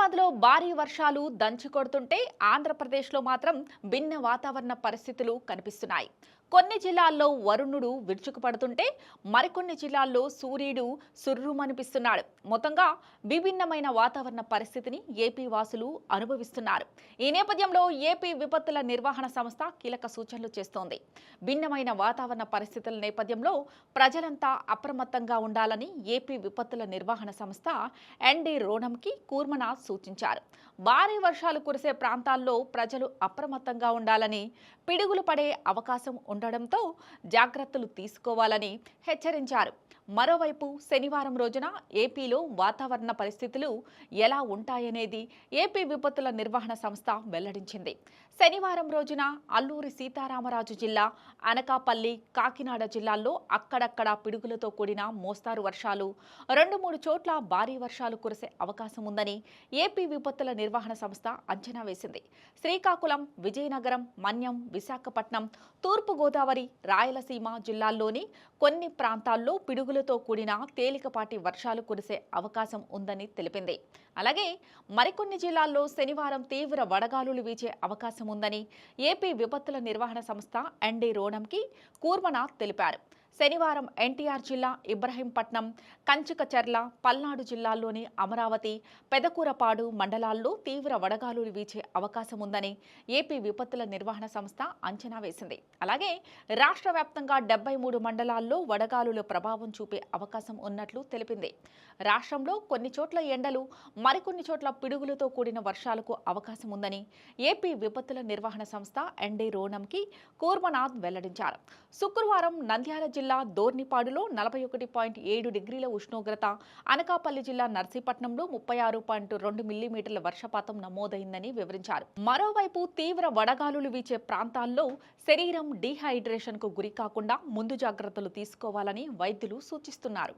హైదరాబాద్లో భారీ వర్షాలు దంచి కొడుతుంటే ఆంధ్రప్రదేశ్లో మాత్రం భిన్న వాతావరణ పరిస్థితులు కనిపిస్తున్నాయి. కొన్ని జిల్లాల్లో వరుణుడు విరుచుకుపడుతుంటే మరికొన్ని జిల్లాల్లో సూర్యుడు సుర్రుమనిపిస్తున్నాడు. మొత్తంగా విభిన్నమైన వాతావరణ పరిస్థితిని ఏపీ వాసులు అనుభవిస్తున్నారు. ఈ నేపథ్యంలో ఏపీ విపత్తుల నిర్వహణ సంస్థ కీలక సూచనలు చేస్తోంది. భిన్నమైన వాతావరణ పరిస్థితుల నేపథ్యంలో ప్రజలంతా అప్రమత్తంగా ఉండాలని ఏపీ విపత్తుల నిర్వహణ సంస్థ ఎన్డీ రోణంకి కూర్మనాథ్ సూచించారు. భారీ వర్షాలు కురిసే ప్రాంతాల్లో ప్రజలు అప్రమత్తంగా ఉండాలని పిడుగులు పడే అవకాశం ఉండడంతో జాగ్రత్తలు తీసుకోవాలని హెచ్చరించారు. మరోవైపు శనివారం రోజున ఏపీలో వాతావరణ పరిస్థితులు ఎలా ఉంటాయనేది ఏపీ విపత్తుల నిర్వహణ సంస్థ వెల్లడించింది. శనివారం రోజున అల్లూరి సీతారామరాజు జిల్లా అనకాపల్లి కాకినాడ జిల్లాల్లో అక్కడక్కడ పిడుగులతో కూడిన మోస్తారు వర్షాలు రెండు మూడు చోట్ల భారీ వర్షాలు కురిసే అవకాశం ఉందని ఏపీ విపత్తుల నిర్వహణ సంస్థ అంచనా వేసింది. శ్రీకాకుళం విజయనగరం మన్యం విశాఖపట్నం తూర్పుగోదావరి రాయలసీమ జిల్లాల్లోని కొన్ని ప్రాంతాల్లో పిడుగులతో కూడిన తేలికపాటి వర్షాలు కురిసే అవకాశం ఉందని తెలిపింది. అలాగే మరికొన్ని జిల్లాల్లో శనివారం తీవ్ర వడగాలులు వీచే అవకాశం ఉందని ఏపీ విపత్తుల నిర్వహణ సంస్థ ఎన్డీ రోణంకి కూర్మనాథ్ తెలిపారు. శనివారం ఎన్టీఆర్ జిల్లా ఇబ్రహీంపట్నం కంచికచర్ల పల్నాడు జిల్లాల్లోని అమరావతి పెదకూరపాడు మండలాల్లో తీవ్ర వడగాలులు వీచే అవకాశం ఉందని ఏపీ విపత్తుల నిర్వహణ సంస్థ అంచనా వేసింది. అలాగే రాష్ట్ర వ్యాప్తంగా డెబ్బై మూడు మండలాల్లో వడగాలుల ప్రభావం చూపే అవకాశం ఉన్నట్లు తెలిపింది. రాష్ట్రంలో కొన్ని చోట్ల ఎండలు మరికొన్ని చోట్ల పిడుగులతో కూడిన వర్షాలకు అవకాశం ఉందని ఏపీ విపత్తుల నిర్వహణ సంస్థ ఎన్డీ రోణంకి కూర్మనాథ్ వెల్లడించారు. శుక్రవారం నంద్యాల జిల్లా దోర్నిపాడులో నలభై ఒకటి పాయింట్ ఏడు డిగ్రీల ఉష్ణోగ్రత అనకాపల్లి జిల్లా నర్సీపట్నంలో ముప్పై ఆరు పాయింట్ రెండు మిల్లీమీటర్ల వర్షపాతం నమోదైందని వివరించారు. మరోవైపు తీవ్ర వడగాలులు వీచే ప్రాంతాల్లో శరీరం డీహైడ్రేషన్కు గురి కాకుండా ముందు జాగ్రత్తలు తీసుకోవాలని వైద్యులు సూచిస్తున్నారు.